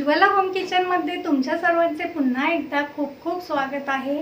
Ujjwala home किचनमध्ये तुमच्या सर्वांचे पुन्हा एकदा खूप खूप स्वागत आहे.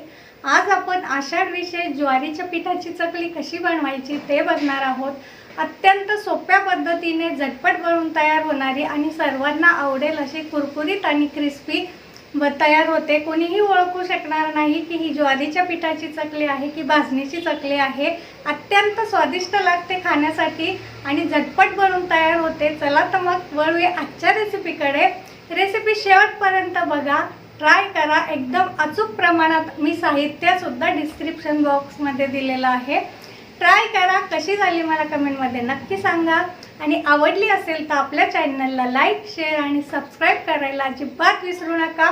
आज आपण आषाढ विशेष ज्वारीच्या पिठाची चकली कशी बनवायची ते बघणार आहोत. अत्यंत सोप्या पद्धतीने झटपट बनवून तयार होणारी आणि सर्वांना आवडेल अशी कुरकुरीत आणि क्रिस्पी ब तयार होते. कोणीही ओळखू शकणार नाही की ही ज्वारीच्या पिठाची चकली आहे की भाजणीची चकली आहे. अत्यंत स्वादिष्ट लागते खाण्यासाठी आणि झटपट बनवून तयार होते. चला तर मग वळूया आजच्या रेसिपीकडे रेसिपी शेवटपर्यंत बघा. ट्राय करा. एकदम अचूक प्रमाणात मी साहित्यसुद्धा डिस्क्रिप्शन बॉक्समध्ये दिलेलं आहे. ट्राय करा. कशी झाली मला कमेंटमध्ये नक्की सांगा. आणि आवडली असेल तर आपल्या चॅनलला लाईक शेअर आणि सबस्क्राईब करायला अजिबात विसरू नका.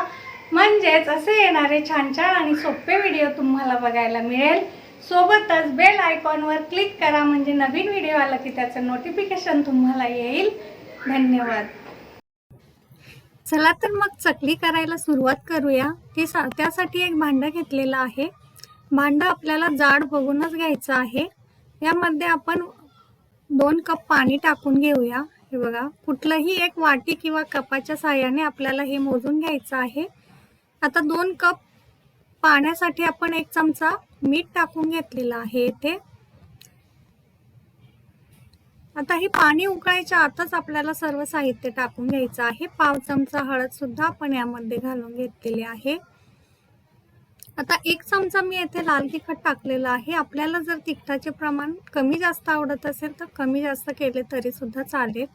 म्हणजेच असे येणारे छान छान आणि सोपे व्हिडिओ तुम्हाला बघायला मिळेल. सोबतच बेल आयकॉनवर क्लिक करा. म्हणजे नवीन व्हिडिओ आला की त्याचं नोटिफिकेशन तुम्हाला येईल. धन्यवाद. चला तर मग चकली करायला सुरुवात करूया. ती सा त्यासाठी एक भांडं घेतलेलं आहे. भांडं आपल्याला जाड बघूनच घ्यायचं आहे. यामध्ये आपण दोन कप पाणी टाकून घेऊया. हे बघा कुठलंही एक वाटी किंवा कपाच्या साह्याने आपल्याला हे मोजून घ्यायचं आहे. आता दोन कप पाण्यासाठी आपण एक चमचा मीठ टाकून घेतलेलं आहे इथे. आता हे पाणी उकळायच्या आतच आपल्याला सर्व साहित्य टाकून घ्यायचं आहे. पाव चमचा हळद सुद्धा आपण यामध्ये घालून घेतलेली आहे. आता एक चमचा मी येथे लाल तिखट टाकलेलं आहे. आपल्याला जर तिखटाचे प्रमाण कमी जास्त आवडत असेल तर कमी जास्त केले तरी सुद्धा चालेल.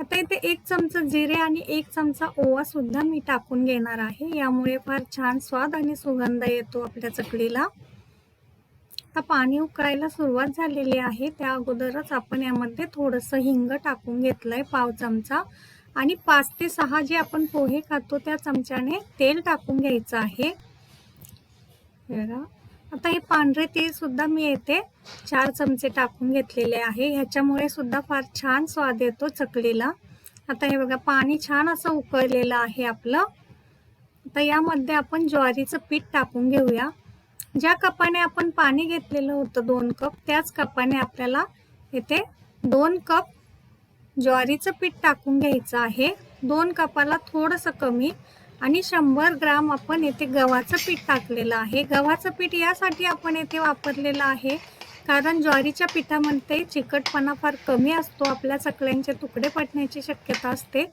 आता इथे एक चमचा जिरे आणि एक चमचा ओवा सुद्धा मी टाकून घेणार आहे. यामुळे फार छान स्वाद आणि सुगंध येतो आपल्या चकलीला आता पाणी उकळायला सुरुवात झालेली आहे. त्या अगोदरच आपण यामध्ये थोडंसं हिंग टाकून घेतलंय पाव चमचा. आणि पाच ते सहा जे आपण पोहे खातो त्या चमच्याने तेल टाकून घ्यायचं आहे. आता हे पांढरे तेल सुद्धा मी येते चार चमचे टाकून घेतलेले आहे. ह्याच्यामुळे सुद्धा फार छान स्वाद येतो चकलीला. आता हे बघा पाणी छान असं उकळलेलं आहे आपलं. आता यामध्ये आपण ज्वारीचं पीठ टाकून घेऊया. ज्या कपाने आपण पाणी घेतलेलं होतं दोन कप त्याच कपाने आपल्याला इथे दोन कप ज्वारीचं पीठ टाकून घ्यायचं आहे. दोन कपाला थोडंसं कमी आणि शंभर ग्राम आपण येथे गव्हाचं पीठ टाकलेलं आहे. गव्हाचं पीठ यासाठी आपण येथे वापरलेलं आहे कारण ज्वारीच्या पिठामध्ये चिकटपणा फार कमी असतो आपल्या चकल्यांचे तुकडे पडण्याची शक्यता असते.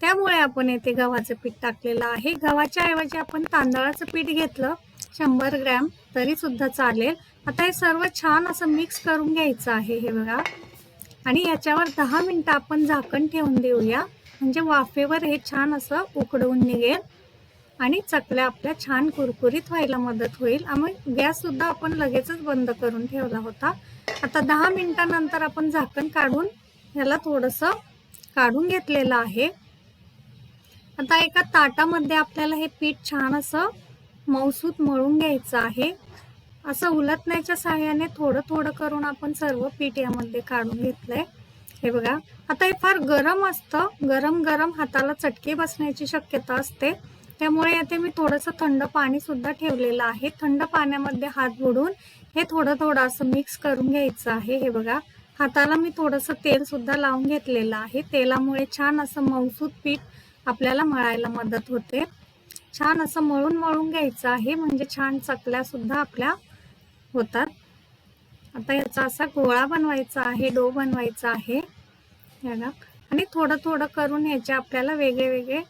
त्यामुळे आपण येथे गव्हाचं पीठ टाकलेलं आहे. गव्हाच्या ऐवजी आपण तांदळाचं पीठ घेतलं शंभर ग्रॅम. तरी सुद्धा चालेल. आता हे सर्व छान असं मिक्स करून घ्यायचं आहे हे बघा. आणि याच्यावर दहा मिनटं आपण झाकण ठेवून देऊया. म्हणजे वाफेवर हे छान असं उकडवून निघेल. आणि चकल्या आपल्या छान कुरकुरीत व्हायला मदत होईल. आणि गॅस सुद्धा आपण लगेचच बंद करून ठेवला होता. आता दहा मिनटानंतर आपण झाकण काढून ह्याला थोडंसं काढून घेतलेलं आहे. आता एका ताटामध्ये आपल्याला हे पीठ छान असं मौसूत मळून घ्यायचं आहे. असं उलटण्याच्या सहाय्याने थोडं थोडं करून आपण सर्व पीठ यामध्ये काढून घेतलंय. हे बघा आता हे फार गरम असतं. गरम गरम हाताला चटके बसण्याची शक्यता असते. त्यामुळे येथे मी थोडंसं थंड पाणी सुद्धा ठेवलेलं आहे. थंड पाण्यामध्ये हात बुडून हे थोडं थोडं असं मिक्स करून घ्यायचं आहे. हे बघा हाताला मी थोडंसं तेल सुद्धा लावून घेतलेलं आहे. तेलामुळे छान असं मौसूत पीठ आपल्याला मळायला मदत होते. छान असं मळून मळून घ्यायचं आहे. म्हणजे छान चकल्या सुद्धा आपल्या होतात. आता याचा असा गोळा बनवायचा आहे डो बनवायचा आहे. बघा. आणि थोडं थोडं करून ह्याचे आपल्याला वेगळे वेगळे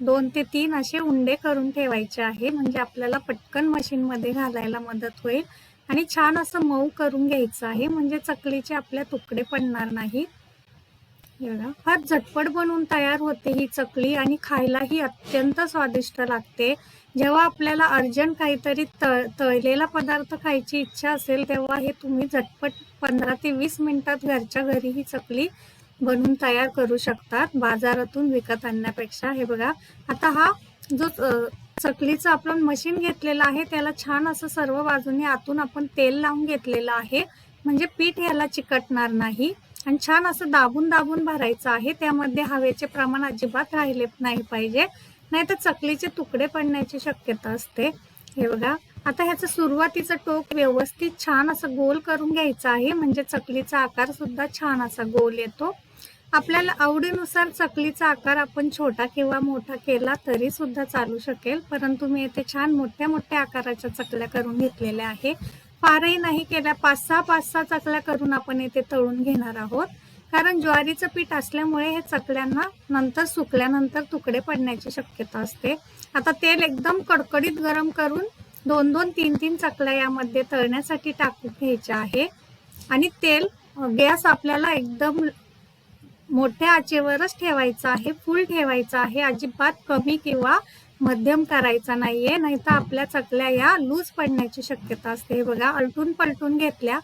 दोन ते तीन असे उंडे करून ठेवायचे आहे. म्हणजे आपल्याला पटकन मशीनमध्ये घालायला मदत होईल. आणि छान असं मऊ करून घ्यायचं आहे. म्हणजे चकलीचे आपल्या तुकडे पडणार नाही फार झटपट बनवून तयार होते ही चकली आणि खायलाही अत्यंत स्वादिष्ट लागते. जेव्हा आपल्याला अर्जंट काहीतरी तळ तळलेला पदार्थ खायची इच्छा असेल तेव्हा हे तुम्ही झटपट पंधरा ते वीस मिनिटात घरच्या घरी ही चकली बनवून तयार करू शकतात. बाजारातून विकत आणण्यापेक्षा. हे बघा आता हा जो चकलीचं आपण मशीन घेतलेलं आहे त्याला छान असं सर्व बाजूने आतून आपण तेल लावून घेतलेलं आहे. म्हणजे पीठ याला चिकटणार नाही. आणि छान असं दाबून दाबून भरायचं आहे. त्यामध्ये हवेचे प्रमाण अजिबात राहिले नाही पाहिजे. नाही तर चकलीचे तुकडे पडण्याची शक्यता असते. हे बघा. आता ह्याचं सुरुवातीचं टोक व्यवस्थित छान असं गोल करून घ्यायचं आहे. म्हणजे चकलीचा आकार सुद्धा छान असा गोल येतो. आपल्याला आवडीनुसार चकलीचा आकार आपण छोटा किंवा मोठा केला तरी सुद्धा चालू शकेल. परंतु मी येथे छान मोठ्या मोठ्या आकाराच्या चकल्या करून घेतलेल्या आहे. फारही नाही केल्या पाच सहा पाच सहा चकल्या करून आपण येथे तळून घेणार आहोत. कारण ज्वारीचं पीठ असल्यामुळे हे चकल्यांना नंतर सुकल्यानंतर तुकडे पडण्याची शक्यता असते. आता तेल एकदम कडकडीत गरम करून दोन दोन तीन तीन चकल्या यामध्ये तळण्यासाठी टाकून घ्यायच्या आहे. आणि तेल गॅस आपल्याला एकदम मोठ्या आचेवरच ठेवायचा आहे फुल ठेवायचा आहे अजिबात कमी किंवा मध्यम करायचा नाहीये नाहीतर आपल्या चकल्या या लूज पडण्याची शक्यता असते. हे बघा अलटून पलटून घेतल्या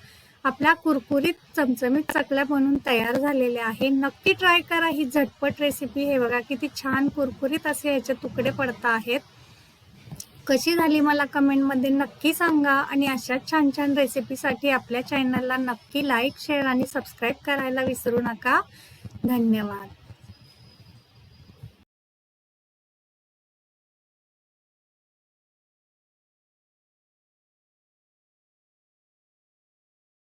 आपल्या कुरकुरीत चमचमीत चकल्या बनून तयार झालेल्या आहे. नक्की ट्राय करा ही झटपट रेसिपी हे बघा किती छान कुरकुरीत असे याचे तुकडे पडता आहेत. कशी झाली मला कमेंटमध्ये नक्की सांगा आणि अशाच छान छान रेसिपीसाठी आपल्या चॅनलला नक्की लाईक शेअर आणि सबस्क्राईब करायला विसरू नका. धन्यवाद.